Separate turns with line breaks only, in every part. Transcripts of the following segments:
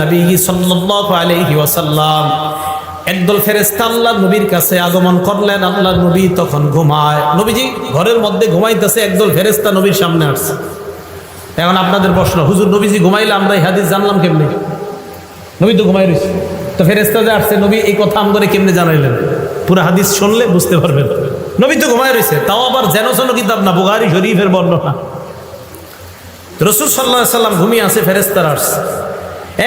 নবী একদল ফেরেশতা আল্লাহর নবীর কাছে করলেন, আল্লাহর নবী তখন ঘুমায়। নবীজি ঘরের মধ্যে ঘুমাইতেছে, একদল ফেরেশতা নবীর সামনে আসছে। আপনাদের প্রশ্ন, হুজুর নবীজি ঘুমাইলে আমরা হাদিস জানলাম কেমনে? নবী তো ঘুমাই রয়েছে। তো ফেরেস্তা যে আসছে, নবী এই কথা আমগরে কেমনে জানাইলেন? পুরো হাদিস শুনলে বুঝতে পারবেন। নবী তো ঘুমাই রয়েছে, তাও আবার যেন যেন কিতাব না বুগারি শরীফের বর্ণনা। রসুল সাল্লাহ সাল্লাম ঘুমিয়ে আছে ফেরেস্তার আসছে।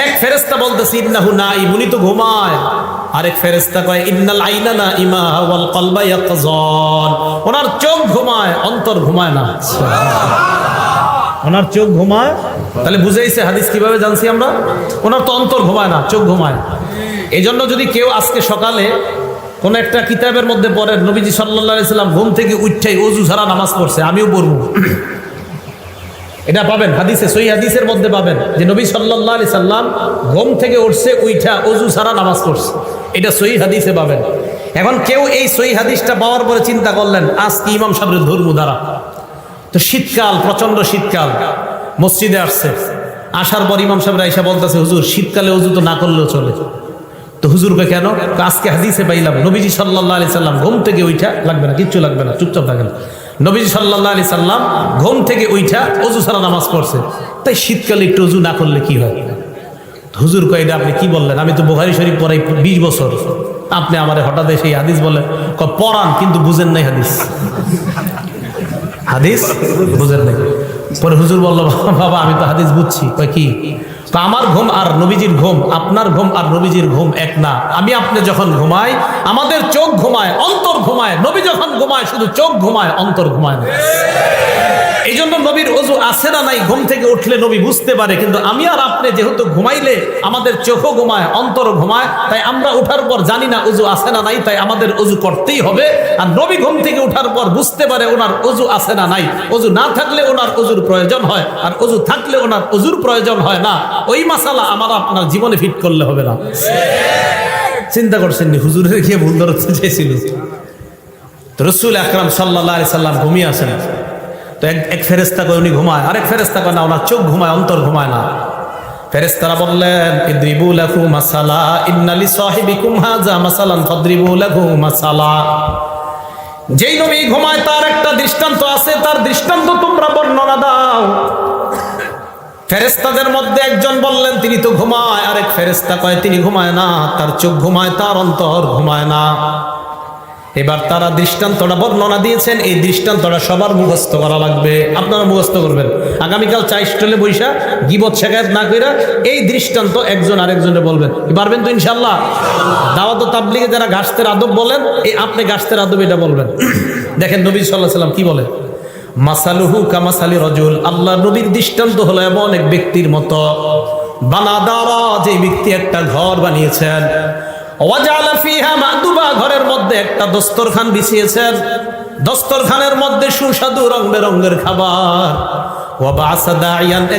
এক ফেরেস্তা বলতেছে, ইন্নাহু না ইমুনি তো ঘুমায়। আরেক ফেরেস্তা কয়, ইন্নাল আইনা না ইমা ওয়াল কলবা ওনার চোখ ঘুমায়, অন্তর ঘুমায় না। ওনার চোখ ঘুমায়। তাহলে বুঝাইছে হাদিস কীভাবে জানছি আমরা? ওনার তো অন্তর ঘুমায় না, চোখ ঘুমায়। এই জন্য যদি কেউ আজকে সকালে কোন একটা কিতাবের মধ্যে পড়ে, নবীজি সাল্লাহ সাল্লাম ঘুম থেকে উঠেই অজু ছাড়া নামাজ পড়ছে, আমিও পড়ব। এটা পাবেন, হাদিসে সই হাদিসের মধ্যে পাবেন যে নবী সাল্লাহ আলি সাল্লাম ঘুম থেকে উঠছে, উইঠা, অজু ছাড়া নামাজ পড়ছে। এটা সই হাদিসে পাবেন। এখন কেউ এই সই হাদিসটা পাওয়ার পরে চিন্তা করলেন, আজকে ইমাম সাহেবের ধর্ম দ্বারা তো শীতকাল প্রচণ্ড শীতকাল, মসজিদে আসছে। আসার পর ইমাম সাহেব আইসা বলতেছে, হুজুর, শীতকালে উজু তো না করলেও চলে। তো হুজুরকে কেন? আজকে হাদিসে পাইলাম, নবীজি সাল্লাহ আলি সাল্লাম ঘুম থেকে উইঠা, লাগবে না, কিচ্ছু লাগবে না, চুপচাপ থাকেন। নবীজি সাল্লাহ আলি সাল্লাম ঘুম থেকে উইঠা অজু ছাড়া নামাজ পড়ছে। তাই শীতকালে একটু অজু না করলে কি হয়? হুজুর কয়েদা আপনি কি বললেন? আমি তো বোহারি শরীফ পড়াই বিশ বছর। আপনি আমার হঠাৎ সেই হাদিস বলে পড়ান, কিন্তু বুঝেন নাই হাদিস। হাদিস? বুঝেন নাই। পরে হুজুর বলল, বাবা, আমি তো হাদিস বুঝছি। কি? তো আমার ঘুম আর নবীজির ঘুম, আপনার ঘুম আর নবীজির ঘুম এক না। আমি আপনি যখন ঘুমাই আমাদের চোখ ঘুমায়, অন্তর ঘুমায়, নবী যখন ঘুমায়, শুধু চোখ ঘুমায়, অন্তর ঘুমায় না। এই জন্য নবীর অজু আছে না নাই, ঘুম থেকে উঠলে নবী বুঝতে পারে, কিন্তু আমি আর আপনি যেহেতু ঘুমাইলে আমাদের চোখও ঘুমায় অন্তর ঘুমায়, তাই আমরা উঠার পর জানি না অজু আছে না নাই, তাই আমাদের অজু করতেই হবে। আর নবী ঘুম থেকে উঠার পর বুঝতে পারে ওনার অজু আছে না নাই। অজু না থাকলে ওনার অজুর প্রয়োজন হয়, আর অজু থাকলে ওনার অজুর প্রয়োজন হয় না। ওই মাসালা আমার আপনার জীবনে ফিট করলে হবে না। চিন্তা করছেন নি? হুজুরের গিয়ে ভুল ধরতে চেয়েছিল রসুল আকরাম সাল্লাহ সাল্লাম ঘুমিয়ে আসেন। তো এক ফেরেস্তা করে উনি ঘুমায়। আরেক ফেরেস্তা করে না, ওনার চোখ ঘুমায়, অন্তর ঘুমায় না। ফেরেস্তারা বললেন লাহু মাসালা। যেই নবী ঘুমায়, তার একটা দৃষ্টান্ত আছে, তার দৃষ্টান্ত তোমরা বর্ণনা দাও। ফেরেস্তাদের মধ্যে একজন বললেন, তিনি তো ঘুমায়। আরেক ফেরেস্তা কয়, তিনি ঘুমায় না, তার চোখ ঘুমায়, তার অন্তর ঘুমায় না। এবার তারা দৃষ্টান্তটা বর্ণনা দিয়েছেন, এই দৃষ্টান্তটা সবার মুখস্থ করা লাগবে। আপনারা মুখস্থ করবেন। আগামীকাল চাই স্টলে বৈশা গিবত শেখায়ত না কইরা এই দৃষ্টান্ত একজন আরেকজনে বলবেন। পারবেন তো ইনশাল্লাহ দাওয়াত তাবলিগে যারা গাছতের আদব বলেন, এই আপনি গাছতের আদব এটা বলবেন। দেখেন নবী সাল্লাহ সাল্লাম কি বলে? মাসালুহু কামাসালি রজুল, আল্লাহ নবীর দৃষ্টান্ত হলো এমন এক ব্যক্তির মতো। বানাদারা যে ব্যক্তি একটা ঘর বানিয়েছেন। ঘরের মধ্যে একটা দস্তরখান বিছিয়েছেন। দস্তরখানের মধ্যে সুস্বাদু রং বেরঙ্গের খাবার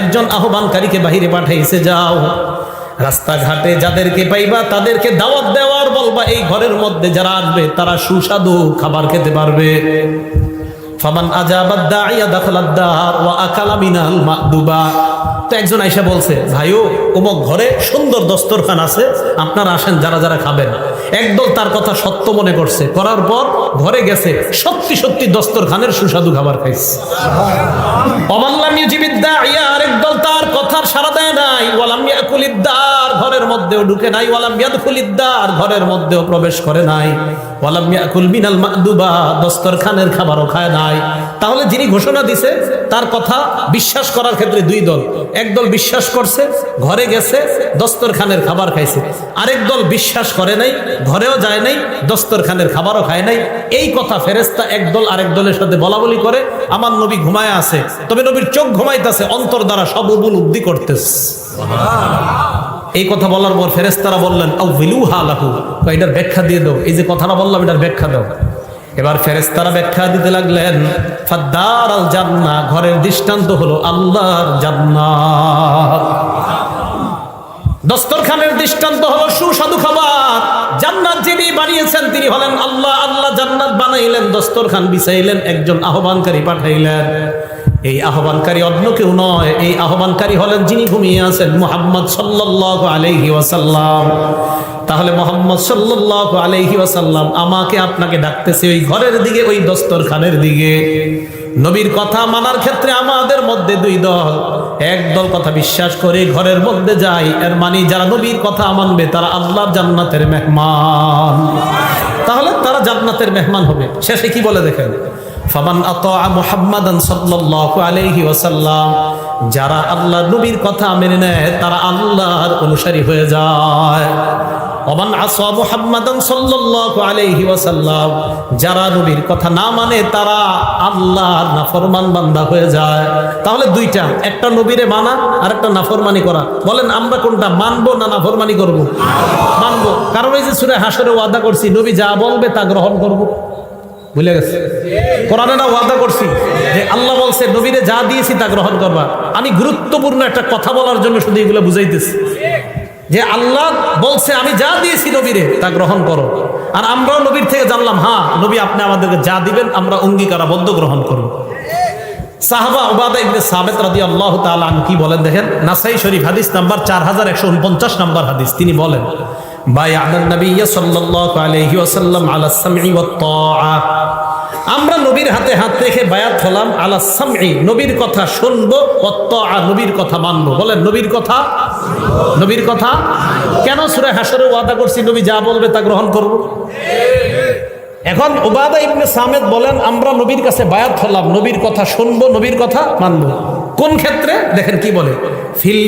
একজন আহ্বানকারীকে বাহিরে পাঠাইছে, যাও। রাস্তাঘাটে যাদেরকে পাইবা, তাদেরকে দাওয়াত দেওয়ার বলবা, এই ঘরের মধ্যে যারা আসবে, তারা সুস্বাদু খাবার খেতে পারবে। ফামান আজাবাদ দাইয়া দার ওয়া আকালা মিনাল তো একজন বলছে, ভাইও ঘরে সুন্দর দস্তরখান আছে, আপনারা আসেন, যারা যারা খাবেন। একদল তার কথা সত্য মনে করছে। করার পর ঘরে গেছে, সত্যি সত্যি দস্তরখানের সুস্বাদু খাবার খাইছে। অমাল্লাম আরেক দল তার কথার সারা দেয় নাই। ইয়াকুলিদ্দার ঘরের মধ্যেও ঢুকে নাই। ঘরের মধ্যেও প্রবেশ করে নাই। ওয়ালাম ইয়াকুল মিনাল মাদুবা দস্তরখানের খাবারও খায় নাই। তাহলে যিনি ঘোষণা দিছে, তার কথা বিশ্বাস করার ক্ষেত্রে দুই দল। একদল বিশ্বাস করছে, ঘরে গেছে, দস্তরখানের খাবার খাইছে। আরেক দল বিশ্বাস করে নাই, ঘরেও যায় নাই, দস্তরখানের খাবারও খায় নাই। এই কথা ফেরেস্তা একদল আরেক দলের সাথে বলা বলি করে, আমার নবী ঘুমায় আছে। তবে নবীর চোখ ঘুমাইতেছে, অন্তর দ্বারা সব উপলব্ধি করতেছে এই কথা বলার পর ফেরেস্তারা বললেন এটার ব্যাখ্যা দিয়ে দাও। এই যে কথাটা বললাম, এটার ব্যাখ্যা দাও। এবার ফেরেস্তারা ব্যাখ্যা দিতে লাগলেন ফাদ্দার আল জান্না ঘরের দৃষ্টান্ত হলো আল্লাহর জান্নাত। দস্তরখানের দৃষ্টান্ত হলো সুস্বাদু খাবার। জান্নাত যিনি বানিয়েছেন, তিনি হলেন আল্লাহ। আল্লাহ জান্নাত বানাইলেন, দস্তরখান বিছাইলেন, একজন আহ্বানকারী পাঠাইলেন। এই আহ্বানকারী অন্য কেউ নয়, এই আহ্বানকারী হলেন যিনি ঘুমিয়ে আছেন, মোহাম্মদ সাল্লাল্লাহু আলাইহি ওয়াসাল্লাম। তাহলে মোহাম্মদ সাল্লাল্লাহু আলাইহি ওয়াসাল্লাম আমাকে আপনাকে ডাকতেছে ওই ঘরের দিকে, ওই দস্তরখানের দিকে। নবীর কথা মানার ক্ষেত্রে আমাদের মধ্যে দুই দল। এক দল কথা বিশ্বাস করে ঘরের মধ্যে যায়, এর মানে যারা নবীর কথা মানবে তারা আল্লাহর জান্নাতের মেহমান। তাহলে তারা জান্নাতের মেহমান হবে। শেষে কি বলে দেখেন? ফামান আতা মুহাম্মাদান সাল্লাল্লাহু আলাইহি ওয়াসাল্লাম, যারা আল্লাহ নবীর কথা মেনে নেয়, তারা আল্লাহর অনুসারী হয়ে যায়। ওমান আসা মুহাম্মাদান সাল্লাল্লাহু আলাইহি ওয়াসাল্লাম, যারা নবীর কথা না মানে তারা আল্লাহর নাফরমান বান্দা হয়ে যায়। তাহলে দুইটা, একটা নবীরে মানা আর একটা নাফরমানি করা। বলেন, আমরা কোনটা, মানবো না নাফরমানি করব? মানবো। কারণ এই যে সুরে হাসরে ওয়াদা করছি, নবী যা বলবে তা গ্রহণ করব। ভুলে গেছে। কোরআনে না ওয়াদা করছি যে আল্লাহ বলছে, নবীরে যা দিয়েছি তা গ্রহণ করবা। আমি গুরুত্বপূর্ণ একটা কথা বলার জন্য শুধু এগুলো বুঝাইতেছি। যে আল্লাহ বলছে, আমি যা দিয়েছি নবীরে তা গ্রহণ করো। আর আমরাও নবীর থেকে জানলাম হ্যাঁ নবী আপনি আমাদেরকে যা দিবেন, আমরা অঙ্গীকারাবদ্ধ গ্রহণ করব। সাহাবা ওবাদা ইবনে সাবেত রাদি আল্লাহ তাআলা আনহু কি বলেন দেখেন? নাসাই শরীফ হাদিস নাম্বার চার হাজার একশো উনপঞ্চাশ নাম্বার হাদিস। তিনি বলেন বায়ানান নবিয়্য সাল্লাল্লাহু আলাইহি ওয়াসাল্লাম আলা সামঈ ওয়াত তাআ। আমরা নবীর হাতে হাত রেখে বায়াত হলাম আলা সামঈ, নবীর কথা শুনব, ওয়াত তাআ, নবীর কথা মানবো। বলেন, নবীর কথা? নবীর কথা? কেন সূরা হাসরে ওয়াদা করছি? নবী যা বলবে তা গ্রহণ করব? এখন ওবাদা ইবনে সামেদ বলেন, আমরা নবীর কাছে বায়াত হলাম, নবীর কথা শুনব, নবীর কথা মানব। কোন ক্ষেত্রে? দেখেন কি বলে, ফিল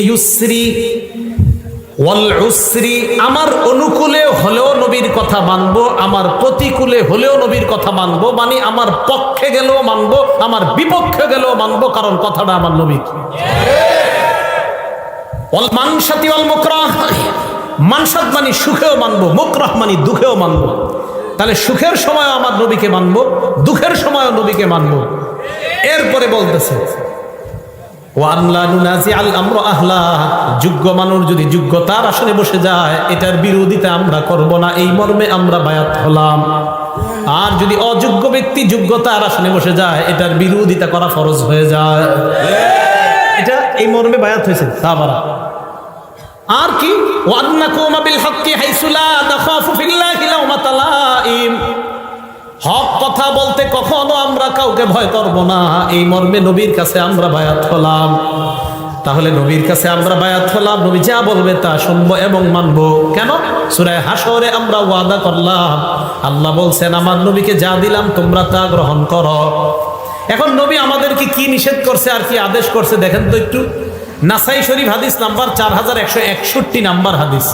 আমার অনুকূলে হলেও নবীর কথা মানব, আমার প্রতিকূলে হলেও নবীর কথা মানব মানে আমার পক্ষে গেলেও মানব, আমার বিপক্ষে গেলেও মানব, কারণ কথাটা আমার নবীর। মানসাতি অল মুকরাহ, মানসাত মানে সুখেও মানব, মুকরাহ মানি দুঃখেও মানবো। তাহলে সুখের সময় আমার নবীকে মানব দুঃখের সময় নবীকে মানব। এরপরে বলতেছে যোগ্য মানুষ যদি যোগ্যতার আসনে বসে যায় এটার বিরোধিতা আমরা করব না এই মর্মে আমরা বায়াত হলাম। আর যদি অযোগ্য ব্যক্তি যোগ্যতার আসনে বসে যায় এটার বিরোধিতা করা ফরজ হয়ে যায়। এটা এই মর্মে বায়াত হয়েছে। সাহাবারা আর কি? ওয়ান্নাকুম বিল হক্কি হাইসুলা তাখাফু ফিল্লাহি লাউমাতা লাইম হক কথা বলতে কখনো আমরা কাউকে ভয় করব না। এই মর্মে নবীর কাছে আমরা বায়াত হলাম। তাহলে নবীর কাছে আমরা বায়াত হলাম, নবী যা বলবে তা শুনব এবং মানবো। কেন? সুরায় হাসরে আমরা ওয়াদা করলাম। আল্লাহ বলছেন, আমার নবীকে যা দিলাম তোমরা তা গ্রহণ করো। এখন নবী আমাদেরকে কি নিষেধ করছে আর কি আদেশ করছে, দেখেন তো একটু। নাসাই শরীফ হাদিস নাম্বার চার হাজার একশো একষট্টি নাম্বার হাদিস।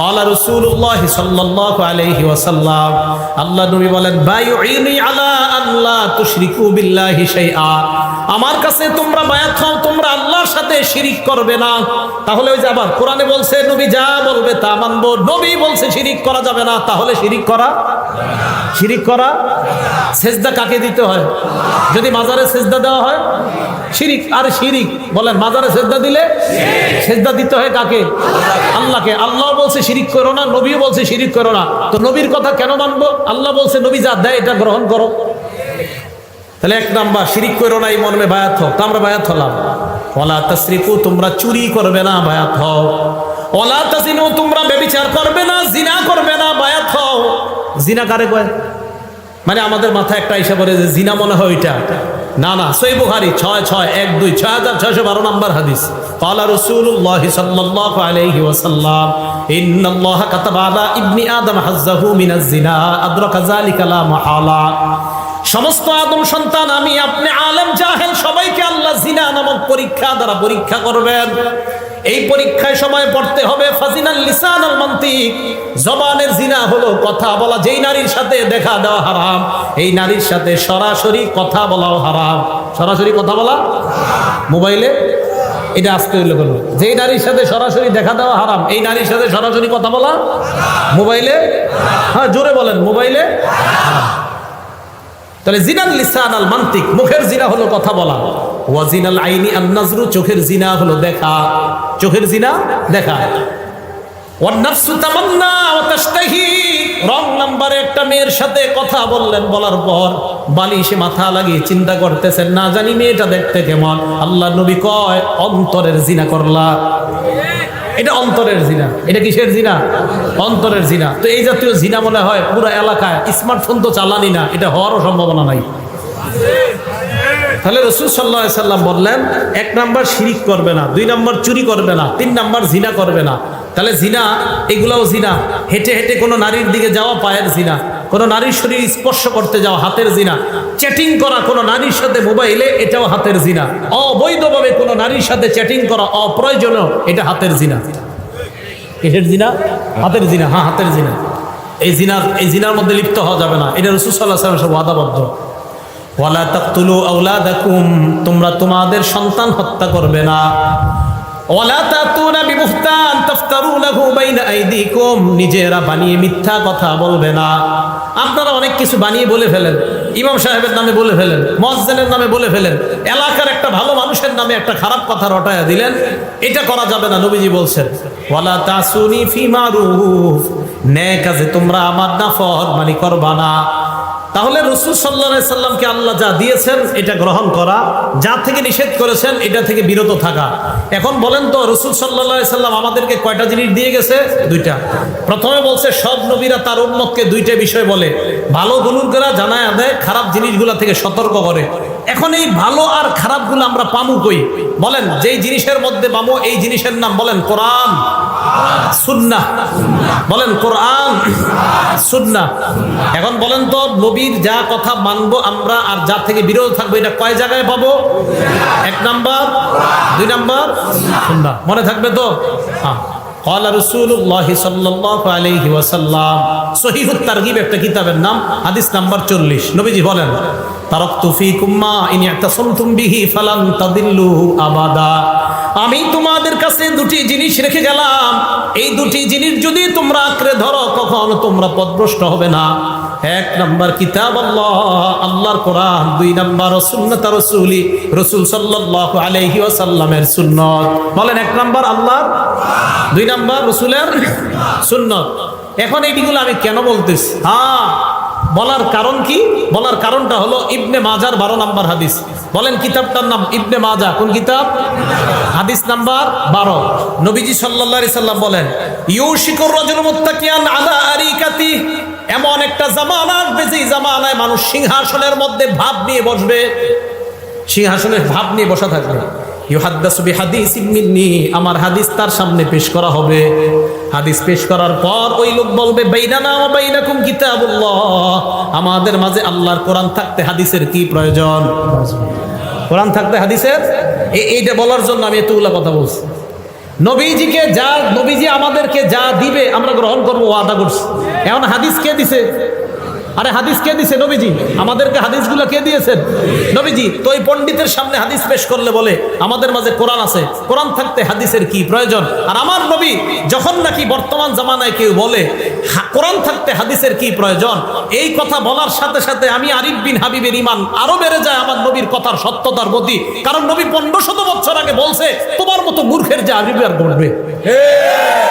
কলা রসুল্লাহ সাল্লাহ আলহি ওয়াসাল্লাম, আল্লাহ নবী বলেন বায়ুনি আলা আল্লাহ তো শ্রীকু বিল্লাহি শাইআ। আমার কাছে তোমরা মায়া খাও তোমরা আল্লাহর সাথে শিরিক করবে না। তাহলে ওই যে আবার কোরআনে বলছে, নবী যা বলবে তা মানবো। নবী বলছে, শিরিক করা যাবে না। তাহলে শিরিক করা শিরিক করা, সেজদা কাকে দিতে হয়? যদি মাজারে সেজদা দেওয়া হয়, শিরিক, আর শিরিক, বলেন, মাজারে সেজদা দিলে সেজদা দিতে হয় কাকে? আল্লাহকে। আল্লাহ বলছে শিরিক করো না, নবীও বলছে শিরিক করো না। তো নবীর কথা কেন মানবো? আল্লাহ বলছে, নবী যা দেয় এটা গ্রহণ করো। তাহলে এক নাম্বার, শিরিক করো না, এই মর্মে বায়াত হোক তো আমরা বায়াত হলাম। ওলা তাসরিকু, তোমরা চুরি করবে না, বায়াত হও। ওলা তাসিনু, তোমরা বেবিচার করবে না, জিনা করবে না, বায়াত হও। জিনা কারে কয় মানে আমাদের মাথায় একটা ইসা করে যে জিনা মনে হয় ওইটা না না সই বুখারি ছয় ছয় এক দুই ছয় হাজার ছয়শো বারো নম্বর হাদিস قال رسول الله صلى الله عليه وسلم إن الله كتب على ابن آدم حظه من الزنا أدرك ذلك لا محالة সমস্ত আদম সন্তান আমি আপনি আলেম জাহেল সবাইকে আল্লাহ জিনা নামক পরীক্ষা দ্বারা পরীক্ষা করবেন এই পরীক্ষায় সময় পড়তে হবে। ফাজিনাল লিসান মান্তিক। জবানের জিনা হলো কথা বলা, যেই নারীর সাথে দেখা দেওয়া হারাম, এই নারীর সাথে সরাসরি কথা বলাও হারাম। সরাসরি কথা বলা? মোবাইলে? এটা আজকে হইল করল যেই নারীর সাথে সরাসরি দেখা দেওয়া হারাম, এই নারীর সাথে সরাসরি কথা বলা? মোবাইলে? হ্যাঁ জোরে বলেন, মোবাইলে? তাহলে জিনাল লিসান আল মান্তিক, মুখের জিনা হলো কথা বলা। ওয়াজিনাল আইনি আন নাজরু, চোখের জিনা হলো দেখা। চোখের জিনা দেখা। রং নাম্বারে একটা মেয়ের সাথে কথা বললেন, বলার পর বালিশে মাথা লাগিয়ে চিন্তা করতেছেন, না জানি মেয়েটা দেখতে কেমন। আল্লাহ নবী কয়, অন্তরের জিনা করলা। এটা অন্তরের জিনা। এটা কিসের জিনা? অন্তরের জিনা। তো এই জাতীয় জিনা মনে হয় পুরো এলাকায় স্মার্টফোন তো চালানি না, এটা হওয়ারও সম্ভাবনা নাই। তাহলে রসুল সাল্লাহ সাল্লাম বললেন, এক নাম্বার শিরিক করবে না, দুই নাম্বার চুরি করবে না, তিন নাম্বার জিনা করবে না। তাহলে জিনা, এগুলাও জিনা। হেঁটে হেঁটে কোনো নারীর দিকে যাওয়া পায়ের জিনা, কোনো নারীর শরীর স্পর্শ করতে যাওয়া হাতের জিনা। চ্যাটিং করা কোনো নারীর সাথে মোবাইলে, এটাও হাতের জিনা। অবৈধভাবে কোনো নারীর সাথে চ্যাটিং করা অপ্রয়োজনীয়, এটা হাতের জিনা। কিসের জিনা? হাতের জিনা হ্যাঁ হাতের জিনা। এই জিনার এই জিনার মধ্যে লিপ্ত হওয়া যাবে না। এটা রসুল সাল্লাহ সাল্লাম সব ওয়াদাবদ্ধ। ওয়ালা তাকতুলু আওলাদাকুম, তোমরা তোমাদের সন্তান হত্যা করবে না। ওয়ালা তাতুনা বিবুহতান তাফতারুনাহু বাইনা আইদিকুম, নিজেরা বানিয়ে মিথ্যা কথা বলবে না। আপনারা অনেক কিছু বানিয়ে বলে ফেলেন, ইমাম সাহেবের নামে বলে ফেলেন, মসজিদের নামে বলে ফেলেন, এলাকার একটা ভালো মানুষের নামে একটা খারাপ কথা রটায়া দিলেন, এটা করা যাবে না, নবীজি বলছেন। ওয়ালা তাসুনি ফি মারুফ, ন্যায় কাজে তোমরা আমার নাফর মানে করবা না। তাহলে রসুল সাল্লা সাল্লামকে আল্লাহ যা দিয়েছেন, এটা গ্রহণ করা, যা থেকে নিষেধ করেছেন, এটা থেকে বিরত থাকা। এখন বলেন তো, রসুল সাল্লা সাল্লাম আমাদেরকে কয়টা জিনিস দিয়ে গেছে? দুইটা। প্রথমে বলছে, সব নবীরা তার উন্মতকে দুইটা বিষয় বলে, ভালো গুলুরগেরা জানায় দেয়, খারাপ জিনিসগুলা থেকে সতর্ক করে। এখন এই ভালো আর খারাপগুলো আমরা পামু কই? বলেন, যেই জিনিসের মধ্যে পামো এই জিনিসের নাম বলেন কোরআন সুন্না বলেন কোরআন সুন্না এখন বলেন তো, নবীর যা কথা মানবো আমরা আর যা থেকে বিরত থাকব, এটা কয় জায়গায় পাবো? এক নাম্বার, দুই নাম্বার সুন্না মনে থাকবে তো? হ্যাঁ। قال رسول الله صلى الله عليه وسلم صحيح الترغيب একটা কিতাবের নাম হাদিস নাম্বার 40 নবীজি বলেন তারাকতু ফিকুম মা ইন ইয়াতাসামতুম বিহি ফালান তাদিল্লু আবাদা আমি তোমাদের কাছে দুটি জিনিস রেখে গেলাম। এই দুটি জিনিস যদি তোমরা আঁকড়ে ধরো, কখনো তোমরা পথভ্রষ্ট হবে না। এক নম্বর কিতাব আল্লাহ, আল্লাহর কোরআন। দুই নাম্বার সুন্নত রসুলি, রসুল সাল্লাল্লাহু আলাইহি ওয়াসাল্লামের সুন্নত। বলেন, এক নাম্বার আল্লাহর, দুই নাম্বার রসুলের সুন্নত। এখন এইগুলো আমি কেন বলতেছি? হ্যাঁ বলার কারণ কি? বলার কারণটা হলো ইবনে মাজার বারো নাম্বার হাদিস। বলেন, কিতাবটার নাম ইবনে মাজা। কোন কিতাব? হাদিস নাম্বার বারো। নবীজি আলাইহি সাল্লাম বলেন, ইউশিকুর রাজুল মুত্তাকিয়ান আলা এমন একটা জামানা আসবে জামানায় মানুষ সিংহাসনের মধ্যে ভাব নিয়ে বসবে। সিংহাসনের ভাব নিয়ে বসা থাকবে। ইউহাদ্দাসু বিহাদিস মিন্নি, আমার হাদিস তার সামনে পেশ করা হবে। হাদিস পেশ করার পর ওই লোক বলবে, বাইনানা ওয়া বাইনাকুম আমাদের মাঝে আল্লাহর কোরআন থাকতে হাদিসের কি প্রয়োজন? কোরআন থাকতে হাদিসের? এই এইটা বলার জন্য আমি এতগুলা কথা বলছি। নবীজিকে যা নবীজি আমাদেরকে যা দিবে আমরা গ্রহণ করব, ওয়াদা করছি। এখন হাদিস কে দিছে? আরে হাদিস কে দিছে নবীজি? আমাদেরকে হাদিসগুলো কে দিয়েছেন? নবীজি, তো এই পণ্ডিতের সামনে হাদিস পেশ করলে বলে, আমাদের মাঝে কোরআন আছে। কোরআন থাকতে হাদিসের কি প্রয়োজন? আর আমার নবী যখন নাকি বর্তমান জামানায় কেউ বলে কোরআন থাকতে হাদিসের কি প্রয়োজন? এই কথা বলার সাথে সাথে আমি আরিফ বিন হাবিবের ইমান আরও বেড়ে যায় আমার নবীর কথার সত্যতার প্রতি। কারণ নবী পনেরো শত বছর আগে বলছে, তোমার মতো মূর্খের যে আর করবে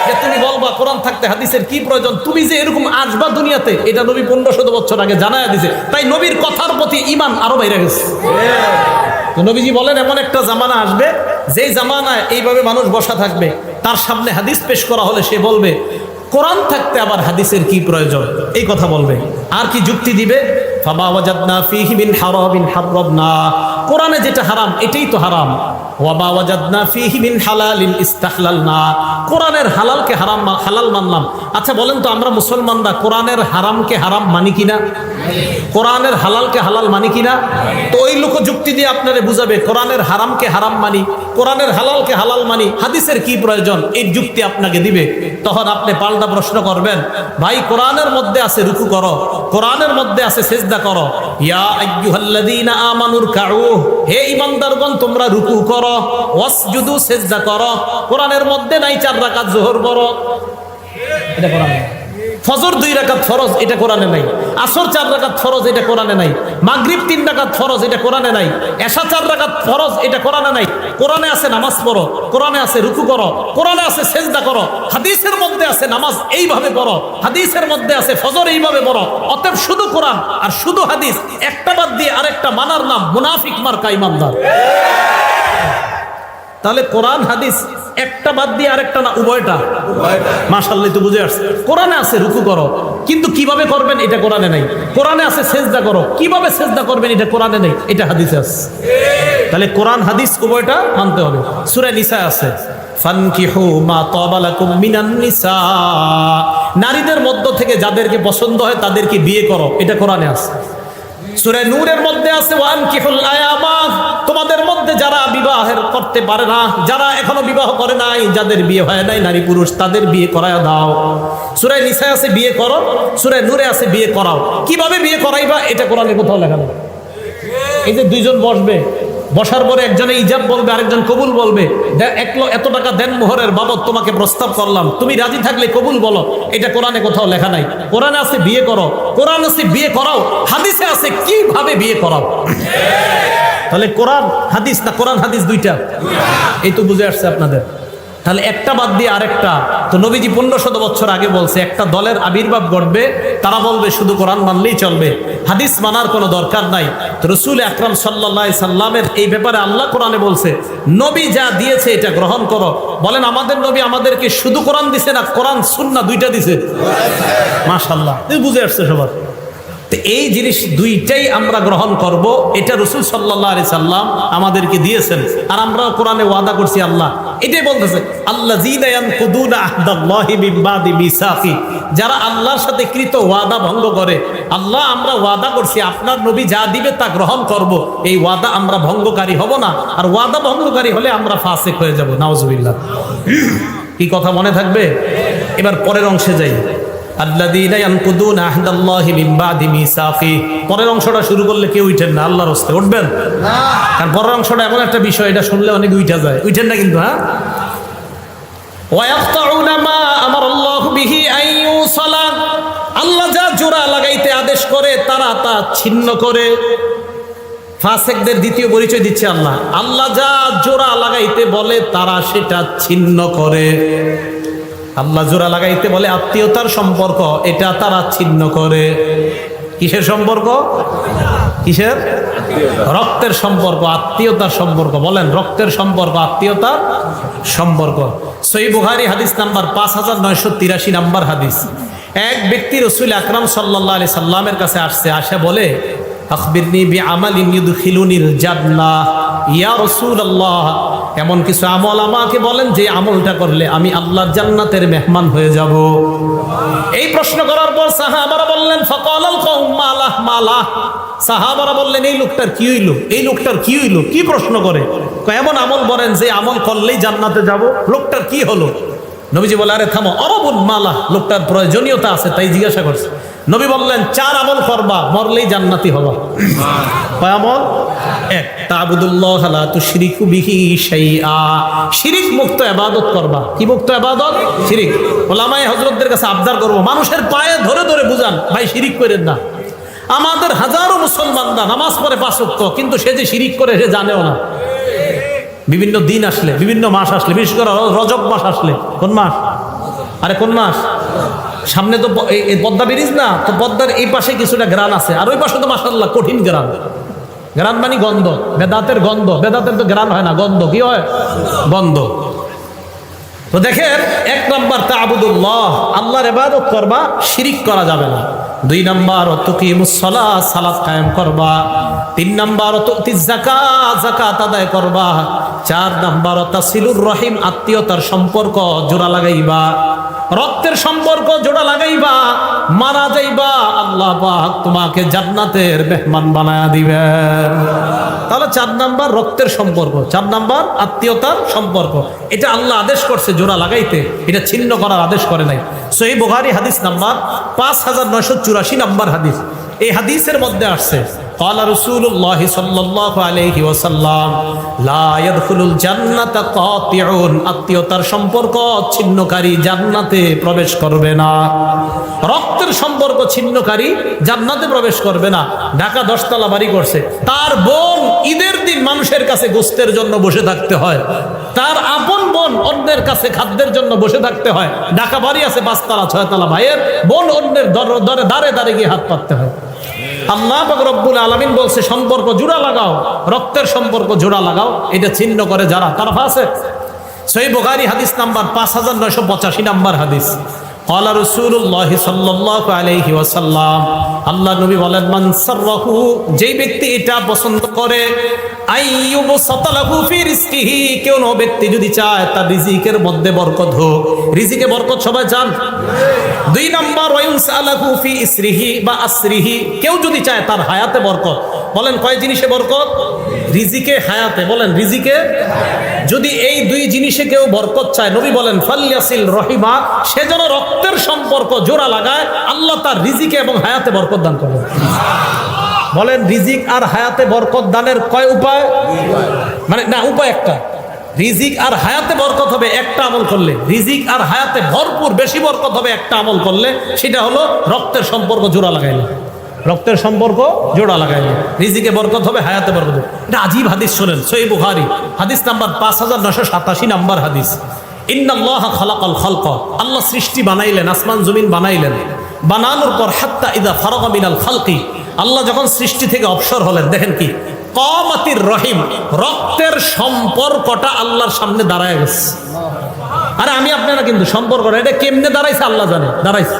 যে তুমি বলবা, কোরআন থাকতে হাদিসের কি প্রয়োজন? তুমি যে এরকম আসবা দুনিয়াতে, এটা নবী পনেরো শত বছর আগে জানায় দিছে, তাই নবীর কথার প্রতি ইমান আরও বাইরে গেছে। তো নবীজি বলেন, এমন একটা জামানা আসবে, যেই জামানায় এইভাবে মানুষ বসা থাকবে, তার সামনে হাদিস পেশ করা হলে সে বলবে, কোরআন থাকতে আবার হাদিসের কি প্রয়োজন? এই কথা বলবে। আর কি যুক্তি দিবে? কোরআনে যেটা হারাম, এটাই তো হারাম। ওয়াজাদনা ফীহি মিন হালালিন ইস্তাহলালনা কোরআনের হালালকে হারাম হালাল মানলাম। আচ্ছা বলেন তো আমরা মুসলমানরা কোরআনের হারামকে হারাম মানি কিনা? কোরআনের হালালকে হালাল মানি কিনা? তো ওই লোক যুক্তি দিয়ে আপনারে বুঝাবে, কোরআনের হারামকে হারাম মানি, কোরআনের হালালকে হালাল মানি, হাদিসের কি প্রয়োজন? এই যুক্তি আপনাকে দিবে। তখন আপনি পাল্টা প্রশ্ন করবেন, ভাই, কোরআনের মধ্যে আছে রুকু করো, কোরআনের মধ্যে আছে সেজদা করো। ইয়া আইয়ুহাল্লাযীনা আমানুর কাউ হে ইমানদারগণ, তোমরা রুকু ওয়াসজুদু সেজদা করো, কোরআনের মধ্যে নাই চার রাকাত জোহর এটা কোরআন ফজর দুই রাকাত ফরজ, এটা কোরআনে নাই। আসর চার রাকাত ফরজ, এটা কোরআনে নাই। মাগরিব তিন রাকাত ফরজ, এটা কোরআনে নাই। চার রাকাত ফরজ, এটা কোরআনে নাই। কোরআনে আছে নামাজ পড়ো, কোরআনে আছে রুকু করো, কোরআনে আছে সেজদা করো, হাদিসের মধ্যে আছে নামাজ এইভাবে পড়ো, হাদিসের মধ্যে আছে ফজর এইভাবে পড়ো। অতএব শুধু কোরআন আর শুধু হাদিস, একটা বাদ দিয়ে আরেকটা মানার নাম মুনাফিক মার্কা ইমানদার। তাহলে কোরআন, হাদিস একটা বাদ দিয়ে আরেকটা না, উভয়টা? মাশাল্লাহ তো বুঝে আসছে। কোরআনে আছে, রুকু করো। কিন্তু কীভাবে করবেন, এটা কোরআনে নাই। কোরআনে আছে, সেজদা করো। কীভাবে সেজদা করবেন, এটা কোরআনে নেই। এটা হাদিসে আছে। তাহলে কোরআন, হাদিস, উভয়টা মানতে হবে। সূরা নিসা আছে। নারীদের মধ্য থেকে যাদেরকে পছন্দ হয়, তাদেরকে বিয়ে করো। এটা কোরআনে আছে। সূরা নূরের মধ্যে আছে ওয়ান কিফুল আয়ামা। তোমাদের মধ্যে যারা বিবাহের করতে পারে না, যারা এখনও বিবাহ করে নাই, যাদের বিয়ে হয় নাই, নারী পুরুষ, তাদের বিয়ে করায় দাও। সূরা নিসায় আছে বিয়ে করো, সূরা নূরে আছে বিয়ে করাও। কীভাবে বিয়ে করাইবা, এটা কোরআনে কোথাও লেখা নেই। এই যে দুইজন বসবে, বসার পরে একজনে ইজাব বলবে, আরেকজন কবুল বলবে, দে- এক এত টাকা দেন মোহরের বাবদ, তোমাকে প্রস্তাব করলাম। তুমি রাজি থাকলে কবুল বলো। এটা কোরআনে কোথাও লেখা নাই। কোরআনে আছে বিয়ে করো। কোরআন আছে বিয়ে করাও। হাদিসে আছে কীভাবে বিয়ে করাও। তাহলে কোরআন হাদিস না কোরআন হাদিস দুইটা? এই তো বুঝে আসছে আপনাদের। তাহলে একটা বাদ দিয়ে আরেকটা। তো নবীজি পনেরো শত বছর আগে বলছে একটা দলের আবির্ভাব ঘটবে তারা বলবে শুধু কোরআন মানলেই চলবে। হাদিস মানার কোনো দরকার নাই। তো রসুল আকরাম সাল্লাহ সাল্লামের এই ব্যাপারে আল্লাহ কোরআনে বলছে নবী যা দিয়েছে এটা গ্রহণ করো। বলেন আমাদের নবী আমাদেরকে শুধু কোরআন দিছে না কোরআন সুন্না দুইটা দিছে। মাশাল্লাহ বুঝে আসছে সবার। তো এই জিনিস দুইটাই আমরা গ্রহণ করব। এটা রসুল সাল্লাহ আলি সাল্লাম আমাদেরকে দিয়েছেন। আর আমরা কোরআনে ওয়াদা করছি আল্লাহ। এটাই বলতেছে আল্লাহ যারা আল্লাহর সাথে কৃত ওয়াদা ভঙ্গ করে, আল্লাহ আমরা ওয়াদা করছি, আপনার নবী যা দিবে তা গ্রহণ করব। এই ওয়াদা আমরা ভঙ্গকারী হব না। আর ওয়াদা ভঙ্গকারী হলে আমরা ফাসেক হয়ে যাব। নাওজবিল্লাহ কি কথা মনে থাকবে? এবার পরের অংশে যাই। পরের অংশটা শুরু করলে কেউ উঠেন না, আল্লাহর হস্তে উঠবেন? কারণ পরের অংশটা এমন একটা বিষয়, এটা শুনলে অনেক উঠা যায়। উঠেন না কিন্তু হ্যাঁ? আল্লাহ যা লাগাইতে আদেশ করে, তারা তা ছিন্ন করে। ফাসেকদের দ্বিতীয় পরিচয় দিচ্ছে আল্লাহ। আল্লাহ যা জোড়া লাগাইতে বলে, তারা সেটা ছিন্ন করে। আল্লাহ জোড়া লাগাইতে বলে আত্মীয়তার সম্পর্ক, এটা তারা ছিন্ন করে। কিসের সম্পর্ক? কিসের? রক্তের সম্পর্ক, আত্মীয়তার সম্পর্ক। বলেন, রক্তের সম্পর্ক, আত্মীয়তার সম্পর্ক। সই বুহারি হাদিস নাম্বার পাঁচ হাজার নয়শো তিরাশি নাম্বার হাদিস। এক ব্যক্তি রসুল আকরাম সাল্লাহ আলি সাল্লামের কাছে আসছে, আসে বলে, আখবিরনি বি আমালিন ইউদখিলুনিল জান্নাহ। ইয়া রাসূলুল্লাহ এমন কিছু আমল আমাকে বলেন যে আমলটা করলে আমি আল্লাহর জান্নাতের মেহমান হয়ে যাব। এই প্রশ্ন করার পর সাহাবারা বললেন কওম মালাহ মালাহ সাহাবারা বললেন, এই লোকটার কি হইল? এই লোকটার কি হইল? কি প্রশ্ন করে? এমন আমল বলেন যে আমল করলেই জান্নাতে যাব। লোকটার কি হলো? নবীজি বলে, আরে থামো অরবুল মালা, লোকটার প্রয়োজনীয়তা আছে তাই জিজ্ঞাসা করছে। নবী বললেন, চার আমল করবা, মরলেই জান্নাতি হবা। কয় আমল? এক, তাবুদুল্লাহ লা তুশরিকু বিহি শাইআ। শিরিক মুক্ত ইবাদত করবা। কি মুক্ত ইবাদত শিরিক। ওলামায়ে হযরতদের কাছে আবদার করব, মানুষের পায়ে ধরে ধরে বুঝান, ভাই শিরিক করেন না। আমাদের হাজারো মুসলমানরা নামাজ পড়ে পাঁচ ওয়াক্ত, কিন্তু সে যে শিরিক করে, সে জানেও না। বিভিন্ন দিন আসলে, বিভিন্ন মাস আসলে, বিশেষ করে রজব মাস আসলে। কোন মাস? আরে কোন মাস? সামনে তো পদ্মা ব্রিজ না, তো পদ্মার এই পাশে কিছুটা গ্রান আছে। আর ওই পাশে তো মাসাল্লাহ কঠিন গ্রান। গ্রান মানে গন্ধ বেদাতের গন্ধ। বেদাতের তো গ্রান হয় না, গন্ধ। কি হয়? গন্ধ। তো দেখেন, এক নম্বর তা তাবুদুল্লাহ আল্লাহর ইবাদত করবা, শিরিক করা যাবে না। দুই নম্বর তুকিমুসসালা সালাত কায়েম করবা। তিন নম্বর তুতি যাকাত যাকাত আদায় করবা। চার নম্বর তাসিলুর রহিম, আত্মীয়তার সম্পর্ক জোড়া লাগাইবা। রক্তের সম্পর্ক জোড়া লাগাইবা, মারা যাইবা, আল্লাহ পাক তোমাকে জান্নাতের মেহমান বানায়া দিবেন তাহলে চার নাম্বার রক্তের সম্পর্ক, চার নাম্বার আত্মীয়তার সম্পর্ক। এটা আল্লাহ আদেশ করছে জোড়া লাগাইতে, এটা ছিন্ন করার আদেশ করে নাই। সো এই বোহারি হাদিস নাম্বার পাঁচ হাজার নয়শো চুরাশি নাম্বার হাদিস। এই হাদিসের মধ্যে আসছে قال رسول الله صلى الله عليه وسلم لا يدخل الجنة قاطع আত্মীয়তার সম্পর্ক ছিন্নকারী জান্নাতে প্রবেশ করবে না রক্তের সম্পর্ক ছিন্নকারী জান্নাতে প্রবেশ করবে না ঢাকা দশতলা বাড়ি করছে তার বোন ঈদের দিন মানুষের কাছে গোস্তের জন্য বসে থাকতে হয় তার আপন বোন অন্যের কাছে খাদ্যের জন্য বসে থাকতে হয় ঢাকা বাড়ি আছে পাঁচতলা ছয়তলা ভাইয়ের বোন অন্যের দর- দরে দাঁড়ে দাঁড়ে গিয়ে হাত পাততে হয় আল্লাহ রব্বুল আলমিন বলছে, সম্পর্ক জোড়া লাগাও, রক্তের সম্পর্ক জোড়া লাগাও। এটা ছিন্ন করে যারা, তারা আছে। সই বোকারি হাদিস নাম্বার পাঁচ হাজার নয়শো পঁচাশি নাম্বার হাদিস। কলা রসুল্লাহ সাল্লাহ আলহি ওয়াসাল্লাম আল্লাহ নবী বলেন মানসারহু যেই ব্যক্তি এটা পছন্দ করে কেউ ব্যক্তি যদি চায়, তার রিজিকের মধ্যে বরকত হোক। রিজিকে বরকত সবাই চান দুই নম্বর ফি ইসরিহি বা আশ্রিহি কেউ যদি চায়, তার হায়াতে বরকত। বলেন, কয় জিনিসে বরকত? রিজিকে হায়াতে। বলেন, রিজিকে? যদি এই দুই জিনিসে কেউ বরকত চায়, নবী বলেন ফাল্লাসিল রহিমা, সে যেন রক্তের সম্পর্ক জোড়া লাগায়, আল্লাহ তার রিজিকে এবং হায়াতে বরকত দান করবেন। বলেন, রিজিক আর হায়াতে বরকত দানের কয় উপায়? মানে না, উপায় একটা। রিজিক আর হায়াতে বরকত হবে একটা আমল করলে। রিজিক আর হায়াতে ভরপুর বেশি বরকত হবে একটা আমল করলে, সেটা হলো রক্তের সম্পর্ক জোড়া লাগাইলে। রক্তের সম্পর্ক জোড়া লাগাইলে রিজিকে বরকত হবে, হায়াতে বরকত হবে। এটা আজীব হাদিস শোনেন সই বুখারি। হাদিস নাম্বার পাঁচ হাজার নশো সাতাশি নাম্বার হাদিস। ইন্নাল্লাহ খালাকাল খালক। আল্লাহ সৃষ্টি বানাইলেন, আসমান, জমিন বানাইলেন। বানানোর পর হাত্তা ইদা ফারগা মিনাল খালকি। আল্লাহ যখন সৃষ্টি থেকে অবসর হলেন, দেখেন কি? কমাতির রহিম, রক্তের সম্পর্কটা আল্লাহর সামনে দাঁড়ায় গেছে। আরে আমি আপনারা কিন্তু সম্পর্ক এটা কেমনে দাঁড়াইছে আল্লাহ জানে? দাঁড়াইছে।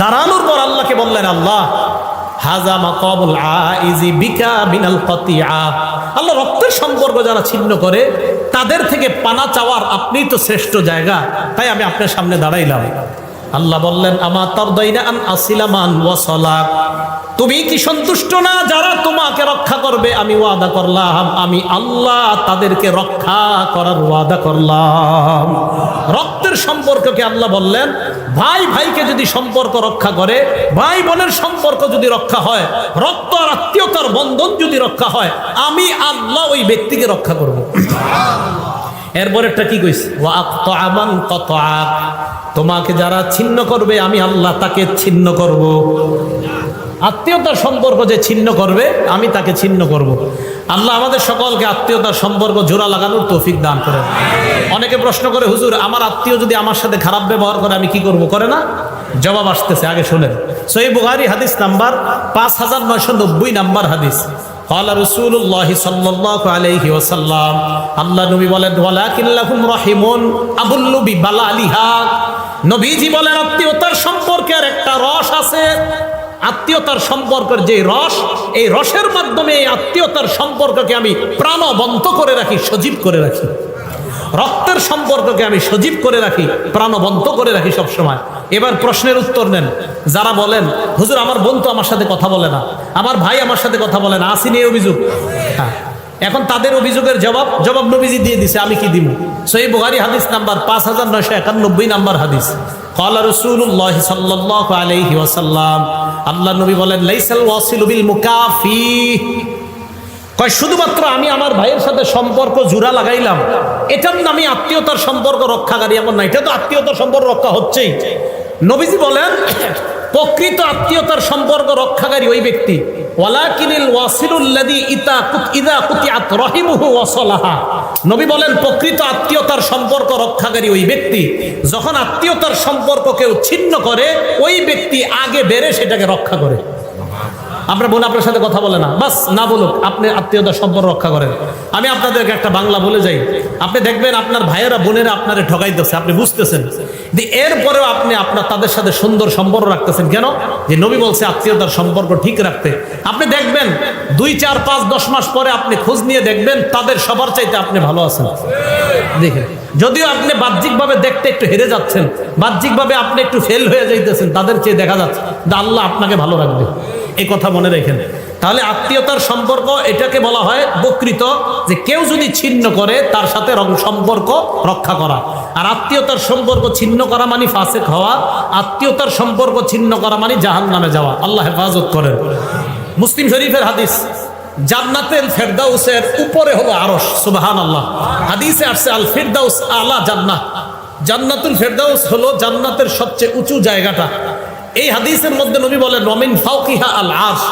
দাঁড়ানোর পর আল্লাহকে বললেন, আল্লাহ, হাজা মাকবুল আইজি বিকা বিনাল কতিয়া আল্লাহ রক্তের সম্পর্ক যারা ছিন্ন করে, তাদের থেকে পানা চাওয়ার আপনি তো শ্রেষ্ঠ জায়গা। তাই আমি আপনার সামনে দাঁড়াইলাম। আল্লাহ বললেন আমার তর দইনা আন আসিলামান ওয়াসলাক তুমি কি সন্তুষ্ট না? যারা তোমাকে রক্ষা করবে, আমি ওয়াদা করলাম, আমি আল্লাহ তাদেরকে রক্ষা করার ওয়াদা করলাম। রক্তের সম্পর্ককে আল্লাহ বললেন, ভাই ভাইকে যদি সম্পর্ক রক্ষা করে, ভাই বোনের সম্পর্ক যদি রক্ষা হয়, রক্ত আর আত্মীয়তার বন্ধন যদি রক্ষা হয়, আমি আল্লাহ ওই ব্যক্তিকে রক্ষা করব। এরপরেরটা কি কইছে? তোমাকে যারা ছিন্ন করবে, আমি আল্লাহ তাকে ছিন্ন করব। আত্মীয়তার সম্পর্ক যে ছিন্ন করবে, আমি তাকে ছিন্ন করব। আল্লাহ আমাদের সকলকে আত্মীয়তার সম্পর্ক জোড়া লাগানোর তৌফিক দান করে অনেকে প্রশ্ন করে, হুজুর, আমার আত্মীয় যদি আমার সাথে খারাপ ব্যবহার করে, আমি কি করব? করে না? জবাব আসতেছে, আগে শোনেন। সই বুহারি হাদিস নাম্বার পাঁচ হাজার নয়শো নব্বই নাম্বার হাদিস। قال رسول الله صلى الله عليه وسلم আল্লাহ নবী বলেন ওয়ালাকিন লাহুম রাহিমুন আবুল্লু বিবালালিহা নবীজি বলেন আত্মীয়তার সম্পর্কের একটা রস আছে আত্মীয়তার সম্পর্কের যে রস এই রসের মাধ্যমে এই আত্মীয়তার সম্পর্ককে আমি প্রাণবন্ত করে রাখি সজীব করে রাখি রক্তের সম্পর্ককে আমি সজীব করে রাখি, প্রাণবন্ত করে রাখি সব সময়। এবার প্রশ্নের উত্তর নেন। যারা বলেন, হুজুর, আমার বোন তো আমার সাথে কথা বলে না। আমার ভাই আমার সাথে কথা বলে না। আসিনি অভিযোগ। হ্যাঁ। এখন তাদের অভিযোগের জবাব জবাব নবীজি দিয়ে দিছে, আমি কি দিব সহি বুহারি হাদিস নাম্বার পাঁচ হাজার নয়শো একানব্বই নাম্বার হাদিস। আল্লাহ নবী বলেন, লাইসাল ওয়াসিল মুকাফি কয়, শুধুমাত্র আমি আমার ভাইয়ের সাথে সম্পর্ক জোড়া লাগাইলাম। এটার নামে আত্মীয়তার সম্পর্ক রক্ষাকারী এমন না। এটা তো আত্মীয়তার সম্পর্ক রক্ষা হচ্ছেই। নবীজি বলেন, প্রকৃত আত্মীয়তার সম্পর্ক রক্ষাকারী ওই ব্যক্তি। নবী বলেন, প্রকৃত আত্মীয়তার সম্পর্ক রক্ষাকারী ওই ব্যক্তি। যখন আত্মীয়তার সম্পর্ক কেউ ছিন্ন করে, ওই ব্যক্তি আগে বেড়ে সেটাকে রক্ষা করে। আপনার বোন আপনার সাথে কথা বলে না। বাস, না বলুক, আপনি আত্মীয়তার সম্পর্ক রক্ষা করেন। আমি আপনাদেরকে একটা বাংলা বলে যাই। আপনি দেখবেন আপনার ভাইয়েরা, বোনেরা আপনারে ঠকাইতেছে আপনি বুঝতেছেন। এরপরেও আপনি আপনার তাদের সাথে সুন্দর সম্পর্ক রাখতেছেন। কেন? যে নবী বলছে আত্মীয়তার সম্পর্ক ঠিক রাখতে। আপনি দেখবেন দুই, চার, পাঁচ, দশ মাস পরে আপনি খোঁজ নিয়ে দেখবেন তাদের সবার চাইতে আপনি ভালো আছেন। দেখেন, যদিও আপনি বাহ্যিকভাবে দেখতে একটু হেরে যাচ্ছেন, বাহ্যিকভাবে আপনি একটু ফেল হয়ে যাইতেছেন, তাদের চেয়ে দেখা যাচ্ছে আল্লাহ আপনাকে ভালো রাখবে। এই কথা মনে রেখেন তাহলে আত্মীয়তার সম্পর্ক এটাকে বলা হয় বকৃত, যে কেউ যদি ছিন্ন করে, তার সাথে সম্পর্ক রক্ষা করা। আর আত্মীয়তার সম্পর্ক ছিন্ন করা মানে ফাসেক হওয়া, আত্মীয়তার সম্পর্ক ছিন্ন করা মানে জাহান নামে যাওয়া। আল্লাহ হেফাজত করেন। মুসলিম শরীফের হাদিস, জান্নাতের ফেরদাউসের উপরে হলো আরস সুবহান আল্লাহ হাদিসে আসছে, আল ফেরদাউস আলা জান্নাত জান্নাতুল ফেরদাউস হলো জান্নাতের সবচেয়ে উঁচু জায়গাটা। এই হাদিসের মধ্যে নবী বলেন রমিন ফাউকিহা আল আরশ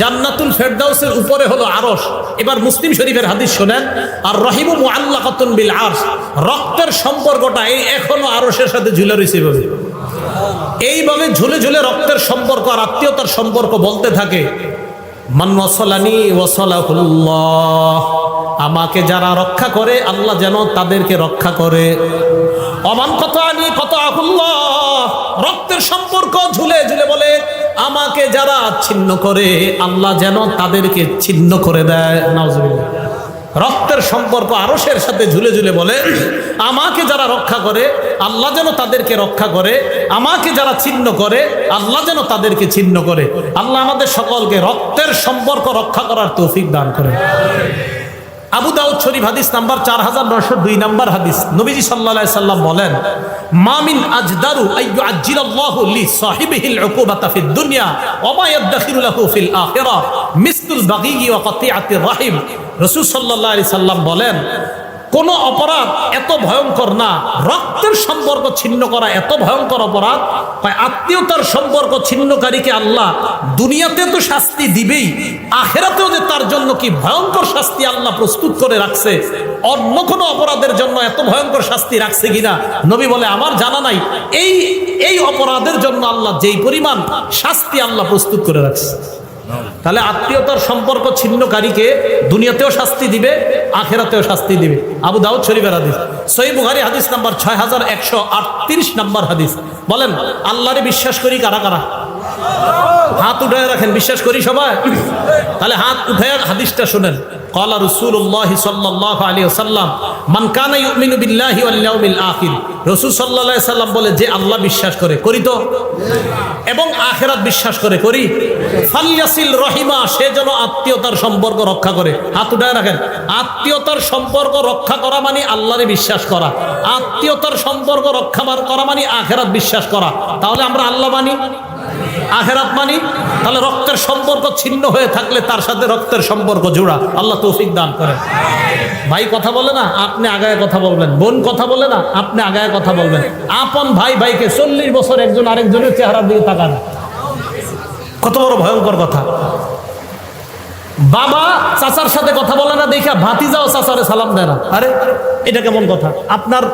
জান্নাতুল ফেরদাউসের উপরে হলো আরস এবার মুসলিম শরীফের হাদিস শোনেন, আর রহিমু মুআল্লাকাতুন বিল আরশ রক্তের সম্পর্কটা এই এখনও আরসের সাথে ঝুলে রয়েছে এভাবে। এইভাবে ঝুলে ঝুলে রক্তের সম্পর্ক আর আত্মীয়তার সম্পর্ক বলতে থাকে, মান আমাকে যারা রক্ষা করে, আল্লাহ যেন তাদেরকে রক্ষা করে। অমান কত আনি আহুল্লাহ রক্তের সম্পর্ক ঝুলে ঝুলে বলে, আমাকে যারা ছিন্ন করে, আল্লাহ যেন তাদেরকে ছিন্ন করে দেয়। নাউজুবিল্লাহ। রক্তের সম্পর্ক আরসের সাথে ঝুলে ঝুলে বলে, আমাকে যারা রক্ষা করে, আল্লাহ যেন তাদেরকে রক্ষা করে। আমাকে যারা ছিন্ন করে, আল্লাহ যেন তাদেরকে ছিন্ন করে। আল্লাহ আমাদের সকলকে রক্তের সম্পর্ক রক্ষা করার তৌফিক দান করে আবু দাউদ শরীফ হাদিস নাম্বার চার হাজার নশো দুই নাম্বার হাদিস। নবীজি সাল্লাহ সাল্লাম বলেন মামিন আজদারু আইয়ু আজ্জিলাল্লাহু লি সাহিবিহিল উকুবাতা ফিদ দুনিয়া ওয়া ইয়াদখিরু লাহু ফিল আখিরাহ মিসলুল বাগী ওয়া কাতিআতির রাহিম। রাসূল সাল্লাল্লাহু আলাইহি সাল্লাম বলেন, কোন অপরাধ এত ভয়ঙ্কর না। রক্তের সম্পর্ক ছিন্ন করা এত ভয়ঙ্কর অপরাধ আত্মীয়তার সম্পর্ক ছিন্নকারীকে আল্লাহ? দুনিয়াতে তো শাস্তি দিবেই, আখেরাতেও যে তার জন্য কি ভয়ঙ্কর শাস্তি আল্লাহ প্রস্তুত করে রাখছে? অন্য কোনো অপরাধের জন্য এত ভয়ঙ্কর শাস্তি রাখছে কিনা? নবী বলে, আমার জানা নাই। এই এই অপরাধের জন্য আল্লাহ যেই পরিমাণ শাস্তি আল্লাহ প্রস্তুত করে রাখছে। তাহলে আত্মীয়তার সম্পর্ক ছিন্নকারীকে দুনিয়াতেও শাস্তি দিবে, আখেরাতেও শাস্তি দিবে। আবু দাউদ শরীফের হাদিস। সই বুহারি হাদিস নাম্বার ছয় হাজার একশো আটত্রিশ নাম্বার হাদিস। বলেন, আল্লাহরে বিশ্বাস করি কারা কারা? হাত উঠায় রাখেন, বিশ্বাস করি সবাই। তাহলে হাত উঠায়, হাদিসটা শুনেন। কলা রসুল্লাহ সাল্লাহ আলী সাল্লাম রসুল আলাইহি সাল্লাম বলে, যে আল্লাহ বিশ্বাস করে, করি তো। এবং আখেরাত বিশ্বাস করে, করি। ফালিয়াসিল রহিমা, সে যেন আত্মীয়তার সম্পর্ক রক্ষা করে। হাত উঠায় রাখেন। আত্মীয়তার সম্পর্ক রক্ষা করা মানে আল্লাহরে বিশ্বাস করা। আত্মীয়তার সম্পর্ক রক্ষা করা মানে আখেরাত বিশ্বাস করা। তাহলে আমরা আল্লাহ মানি? আখেরাত মানি, তাহলে রক্তের সম্পর্ক ছিন্ন হয়ে থাকলে তার সাথে রক্তের সম্পর্ক জোড়া। আল্লাহ তৌফিক দান করে ভাই কথা বলে না, আপনি আগায় কথা বলবেন। বোন কথা বলে না, আপনি আগায় কথা বলবেন। আপন ভাই ভাইকে চল্লিশ বছর একজন আরেকজনের চেহারা দিয়ে তাকান। কত বড় ভয়ঙ্কর কথা। বাবা চাচার সাথে কথা বলে না দেখা ভাতিজাও চাচারে সালাম দেয় না। আরে এটা কেমন কথা? আপনার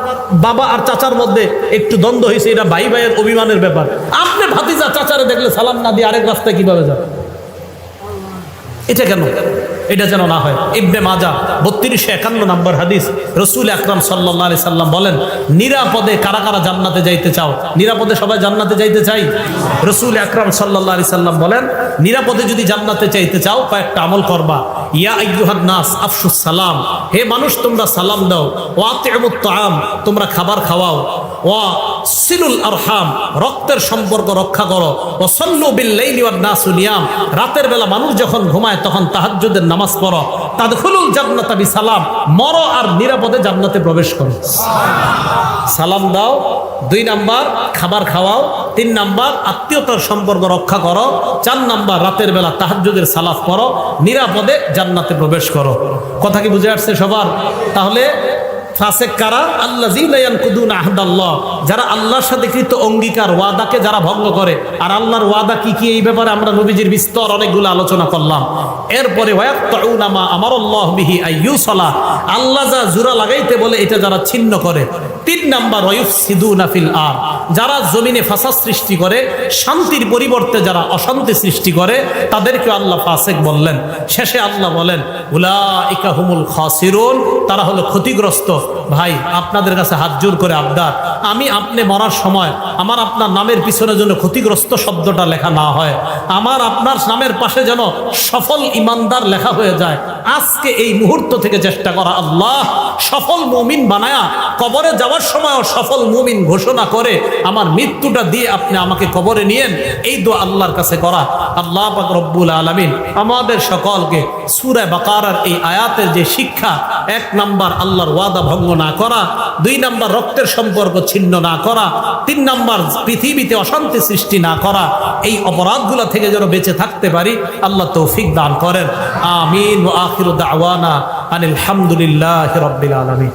বাবা আর চাচার মধ্যে একটু দ্বন্দ্ব হয়েছে এটা ভাই ভাইয়ের অভিমানের ব্যাপার। আপনি ভাতিজা চাচারে দেখলে সালাম না দিয়ে আরেক রাস্তায় কীভাবে যাবে এটা কেন? এটা যেন না হয়। ইবনে মাজা বত্রিশশো একান্ন নম্বর হাদিস, রসুল আকরাম সাল্লাহ আলি সাল্লাম বলেন, নিরাপদে কারা কারা জান্নাতে যাইতে চাও? নিরাপদে সবাই জান্নাতে যাইতে চাই? রসুল আকরাম সাল্লাহ আলি সাল্লাম বলেন, নিরাপদে যদি জান্নাতে চাইতে চাও, কয়েকটা আমল করবা। ইয়া আইয়ুহান নাস আফসুস সালাম। হে মানুষ, তোমরা সালাম দাও। ওয়াতিমুত তাআম, তোমরা খাবার খাওয়াও। ওয়া সিলুল আরহাম, রক্তের সম্পর্ক রক্ষা করো। ও সল্লু বিল্লাইলি ওয়ান নাসু নিয়াম, রাতের বেলা মানুষ যখন ঘুমায় তখন তাহাজ্জুদের নামাজ পড়ো। তাদখুলুল জান্নাতা বিসালাম, মরো আর নিরাপদে জান্নাতে প্রবেশ করো। সালাম দাও, দুই নাম্বার খাবার খাওয়াও, তিন নাম্বার আত্মীয়তার সম্পর্ক রক্ষা করো, চার নাম্বার রাতের বেলা তাহাজ্জুদের সালাফ করো নিরাপদে জান্নাতে প্রবেশ করো। কথা কি বুঝে আসছে সবার? তাহলে ফাসেক কারা? আল্লাহ আহদাল্লাহ। যারা আল্লাহর সাথে কৃত অঙ্গীকার, ওয়াদাকে যারা ভঙ্গ করে। আর আল্লাহর ওয়াদা কি কি? এই ব্যাপারে আমরা নবীজির বিস্তর অনেকগুলো আলোচনা করলাম। এরপরে ওয়াক্তাউনামা আমার আল্লাহ বিহি আইয়ুসলা। আল্লাহ যা জুরা লাগাইতে বলে, এটা যারা ছিন্ন করে। তিন নাম্বার ওয়ুফসিদুনা ফিল আর। যারা জমিনে ফাসাদ সৃষ্টি করে, শান্তির পরিবর্তে যারা অশান্তি সৃষ্টি করে, তাদেরকে আল্লাহ ফাসেক বললেন। শেষে আল্লাহ বলেন, উলাইকা হুমুল খাসিরুন। তারা হলো ক্ষতিগ্রস্ত। ভাই, আপনাদের কাছে হাত জোর করে আবদার। আমি আপনি মরার সময় আমার আপনার নামের পিছনে যেন ক্ষতিগ্রস্ত শব্দটা লেখা না হয়। আমার আপনার নামের পাশে যেন সফল ইমানদার লেখা হয়ে যায়। আজকে এই মুহূর্ত থেকে চেষ্টা করা আল্লাহ। সফল মমিন বানায়া কবরে যাওয়ার সময়ও সফল মুমিন ঘোষণা করে, আমার মৃত্যুটা দিয়ে আপনি আমাকে কবরে নিয়েন এই দো আল্লাহর কাছে করা। আল্লাহ রব্বুল আলমিন আমাদের সকলকে সুরে বাকারার এই আয়াতের যে শিক্ষা, এক নাম্বার আল্লাহর ওয়াদা ভঙ্গ না করা, দুই নাম্বার রক্তের সম্পর্ক ছিন্ন না করা, তিন নাম্বার পৃথিবীতে অশান্তি সৃষ্টি না করা, এই অপরাধগুলো থেকে যেন বেঁচে থাকতে পারি, আল্লাহ তৌফিক দান করেন। আমিন আখির দাওয়ানা আনিল হামদুলিল্লাহ রব্বিল আলমী